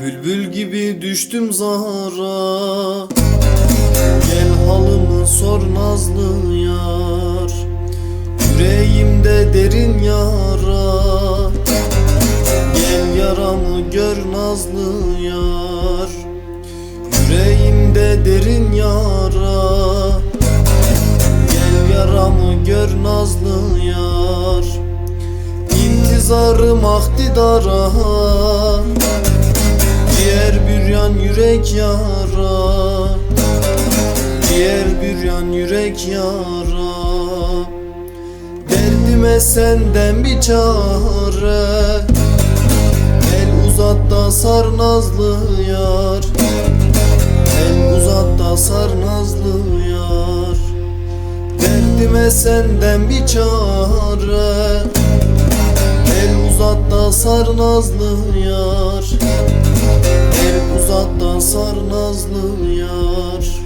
Bülbül gibi düştüm zara Gel halımı sor nazlı yar. Yüreğimde derin yara. Gel yaramı gör nazlı yar. Yüreğimde derin yara. Gel yaramı gör nazlı yar. İntizarım ahdidara Diğer bir yan yürek yara. Diğer bir yan yürek yara. Derdime senden bir çare. El uzat da sar nazlı yar. El uzat da sar nazlı yar. Derdime senden bir çare. El uzat da sar nazlı yar nazlı yar